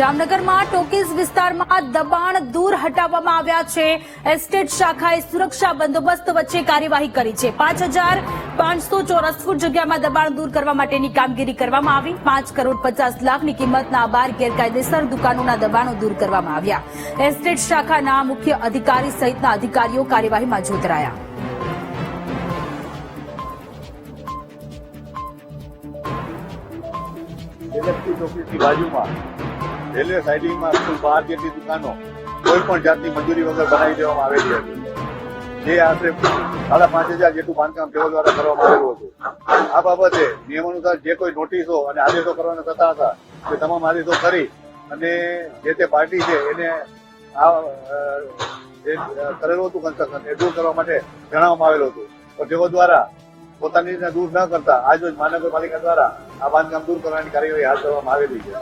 જામનગરમાં ટોકીઝ વિસ્તારમાં દબાણ દૂર હટાવવામાં આવ્યા છે. એસ્ટેટ શાખાએ સુરક્ષા બંદોબસ્ત વચ્ચે કાર્યવાહી કરી છે. પાંચ હજાર પાંચસો ચોરસ ફૂટ જગ્યામાં દબાણ દૂર કરવા માટેની કામગીરી કરવામાં આવી. પાંચ કરોડ પચાસ લાખની કિંમતના બાર ગેરકાયદેસર દુકાનોના દબાણો દૂર કરવામાં આવ્યા. એસ્ટેટ શાખાના મુખ્ય અધિકારી સહિતના અધિકારીઓ કાર્યવાહીમાં જોતરાયા. એલએફટી બાજુમાં રેલવે સાઇડિંગમાં સ્કૂલ બહાર જેટલી દુકાનો કોઈ પણ જાતની મંજૂરી વગર બનાવી દેવામાં આવેલી હતી. જે આશરે સાડા પાંચ હજાર જેટલું બાંધકામ તેઓ દ્વારા કરવામાં આવેલું હતું. આ બાબતે નિયમાનુસાર જે કોઈ નોટિસો અને આદેશો કરવાના થતા હતા, તે તમામ આદેશો કરી અને જે તે પાર્ટી છે એને આ જે કરેલું હતું કન્સ્ટ્રક્શન એ દૂર કરવા માટે જણાવવામાં આવેલું હતું. પણ તેઓ દ્વારા પોતાની દૂર ન કરતા, આજ રોજ મહાનગરપાલિકા દ્વારા આ બાંધકામ દૂર કરવાની કાર્યવાહી હાથ ધરવામાં આવેલી છે.